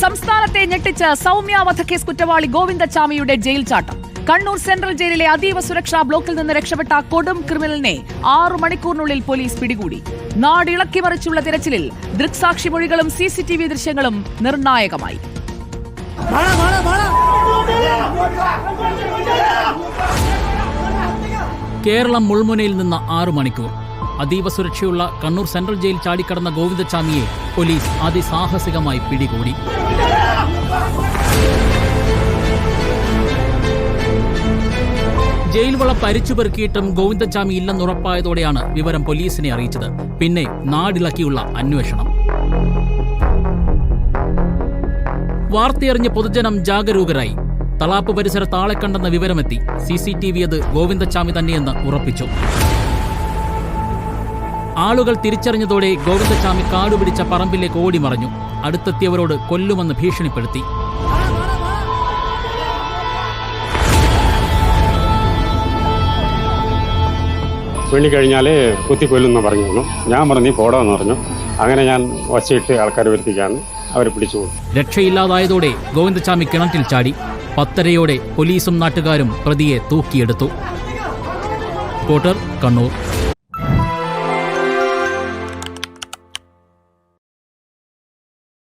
സംസ്ഥാനത്തെ ഞെട്ടിച്ച് സൗമ്യ വധക്കേസ് കുറ്റവാളി ഗോവിന്ദച്ചാമിയുടെ ജയിൽ ചാട്ടം. കണ്ണൂർ സെൻട്രൽ ജയിലിലെ അതീവ സുരക്ഷാ ബ്ലോക്കിൽ നിന്ന് രക്ഷപ്പെട്ട കൊടും ക്രിമിനലിനെ ആറു മണിക്കൂറിനുള്ളിൽ പോലീസ് പിടികൂടി. നാടിളക്കി മറിച്ചുള്ള തിരച്ചിലിൽ ദൃക്സാക്ഷി മൊഴികളും സി സി ടി വി ദൃശ്യങ്ങളും നിർണായകമായി. കേരളം മുൾമുനയിൽ നിന്ന് ആറു മണിക്കൂർ. അതീവ സുരക്ഷയുള്ള കണ്ണൂർ സെൻട്രൽ ജയിൽ ചാടിക്കടന്ന ഗോവിന്ദച്ചാമിയെ പോലീസ് അതിസാഹസികമായി പിടികൂടി. ജയിൽ വള പരിച്ചുപെറുക്കിയിട്ടും ഗോവിന്ദച്ചാമി ഇല്ലെന്നുറപ്പായതോടെയാണ് വിവരം പോലീസിനെ അറിയിച്ചത്. പിന്നെ നാടിളക്കിയുള്ള അന്വേഷണം. വാർത്തയറിഞ്ഞ് പൊതുജനം ജാഗരൂകരായി. തളാപ്പ് പരിസരത്ത് ആളെ കണ്ടെന്ന വിവരമെത്തി. സി സി ടി വി അത് ഗോവിന്ദച്ചാമി തന്നെയെന്ന് ഉറപ്പിച്ചു. ആളുകൾ തിരിച്ചറിഞ്ഞതോടെ ഗോവിന്ദസ്വാമി കാടുപിടിച്ച പറമ്പിലേക്ക് ഓടിമറഞ്ഞു അടുത്തെത്തിയവരോട് കൊല്ലുമെന്ന് ഭീഷണിപ്പെടുത്തി. വേണ്ടിക്കഴിഞ്ഞാൽ കുത്തിക്കൊല്ലുമെന്ന് പറഞ്ഞു ഞാൻ പറഞ്ഞു നീ പോടാന്ന് പറഞ്ഞു. അങ്ങനെ ഞാൻ ഒച്ചയിട്ട് ആൾക്കാർ വരുത്തിക്കാണ്. അവർ പിടിച്ചു രക്ഷയില്ലാതായതോടെ ഗോവിന്ദസ്വാമി കിണറ്റിൽ ചാടി. പത്തരയോടെ പോലീസും നാട്ടുകാരും പ്രതിയെ തൂക്കിയെടുത്തു. റിപ്പോർട്ടർ കണ്ണൂർ.